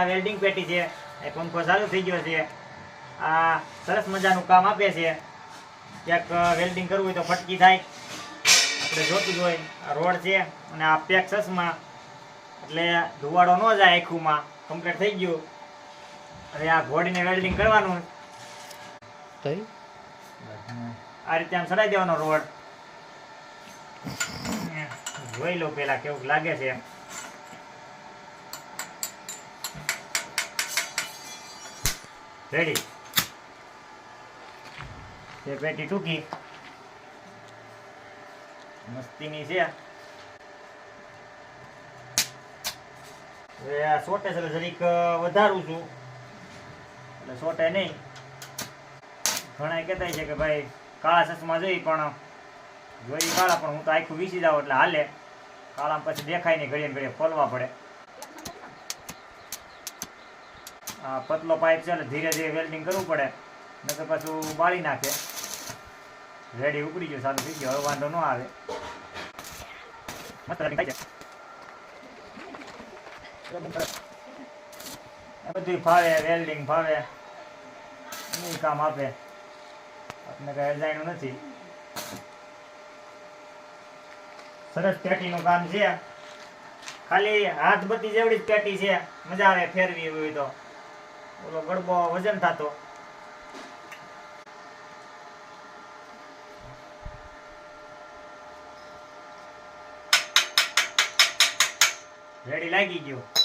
આ વેલ્ડિંગ પેટી છે એ પંખો ચાલુ થઈ ગયો છે. આ સરસ મજાનું કામ આપે છે. ક્યાંક વેલ્ડિંગ કરવું હોય તો ફટકી થાય. આપણે જોતું જ હોય આ રોડ છે અને આ પેક સસમાં એટલે ધુવાડો ન જાય આખુંમાં કમ્પ્લીટ થઈ ગયું. હવે આ ઘોડીને વેલ્ડિંગ કરવાનું. આ રીતે આમ ચડાઈ દેવાનો રોડ. જોઈ લો પેલા કેવું લાગે છે. રેડી તે પેટી ટૂંકી મસ્તીની છે હવે આ સોટે છે જરીક વધારું છું. એટલે સોટે નહીં. ઘણા કહેતા છે કે ભાઈ, કાળા ચશ્મા જોઈ પણ જોઈ કાળા, પણ હું તો આખું વીસી જાઉં એટલે હાલે. કાળા પછી દેખાય નહીં ઘડીએ ઘડીએ ખોલવા પડે. આ પતલો પાઇપ છે એટલે ધીરે ધીરે વેલ્ડિંગ કરવું પડે. તો પાછું બાળી નાખે. રેડી ઉપડી ગયો, સારું થઈ ગયો. હવે વાંધો ન આવે. બધું ફાવે વેલ્ડિંગ ફાવે. એ કામ આપે. આપણે કઈ અજાણ્યું નથી. સરસ પેટીનું કામ છે. ખાલી હાથ બત્તી જેવડી જ પેટી છે. મજા આવે ફેરવી હોય તો. ઓલો ગડબો વજન થતો. રેડી લાગી ગયો.